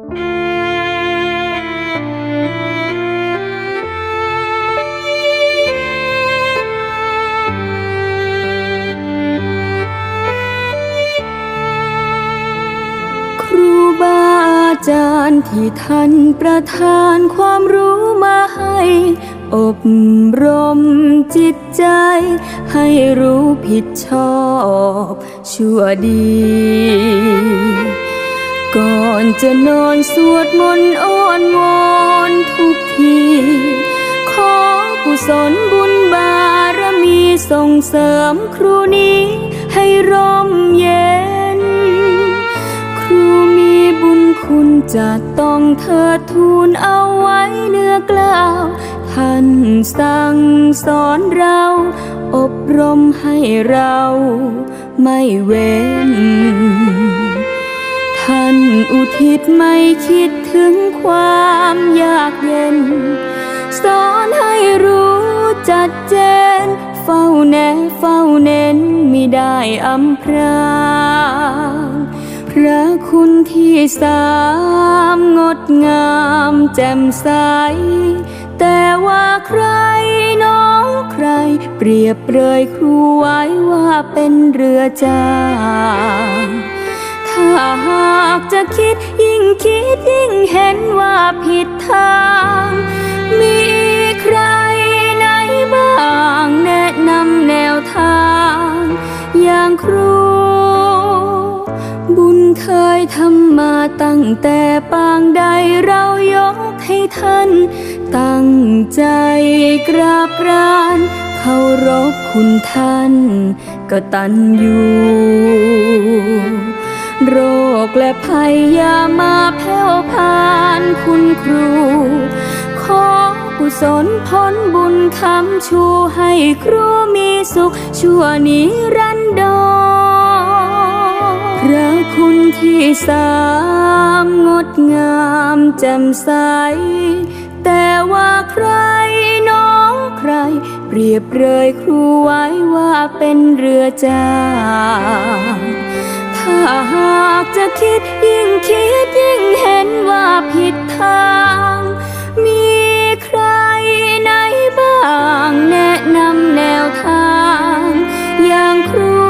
ครูบาอาจารย์ที่ท่านประทานความรู้มาให้ อบรมจิตใจ ให้รู้ผิดชอบชั่วดี ก่อนจะนอนสวดมนต์อ้อนวอนทุกที ขอกุศลบุญบารมีส่งเสริมครูนี้ให้ร่มเย็น ครูมีบุญคุณจะต้องเธอทูลเอาไว้เนื้อกล่าวท่านสั่งสอนเรา อบรมให้เราไม่เว้นท่าน อุทิศไม่คิดถึงความยากเย็น สอนให้รู้จัดเจน เฝ้าแนเฝ้าเน้นไม่ได้อำพรางพระคุณที่สามงดงามแจ่มใส แต่ว่าใครน้องใคร เปรียบเปรยครูไว้ว่าเป็นเรือจางถ้าากจะคิดยิ่งคิดยิ่งเห็นว่าผิดทาง มีใครไหนบ้างแนะนำแนวทาง อย่างครู บุญเคยทำมาตั้งแต่ปางใดเรายกให้ท่าน ตั้งใจกราบกรานเคารพคุณท่าน ก็ตันอยู่ ภัยอย่ามาแผ่วพานคุณครู ขอกุศลผลบุญคำชูให้ครูมีสุขชั่วนิรันดรพระคุณที่สามงดงามแจ่มใส แต่ว่าใครน้องใคร เปรียบเปรยครูไว้ว่าเป็นเรือจาง ถ้าหากจะคิดยิ่งคิดยิ่งเห็นว่าผิดทาง มีใครไหนบ้างแนะนำแนวทาง อย่างครู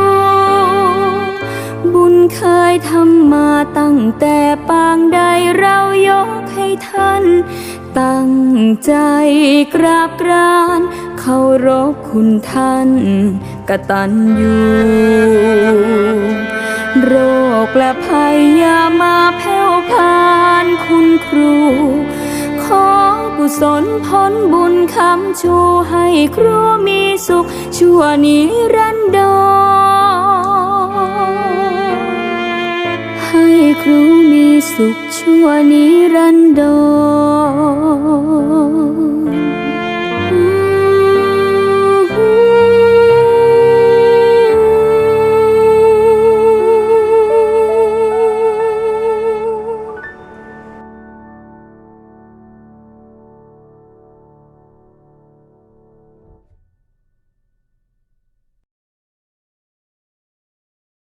บุญเคยทำมาตั้งแต่ปางใดเรายกให้ท่าน ตั้งใจกราบกรานเคารพคุณท่านกตัญญู โรคและภัยยามาแผ่วพานคุณครู ขอกุศลผลบุญคำชูให้ครูมีสุข ชั่วนิรันดรให้ครูมีสุขชั่วนิรันดร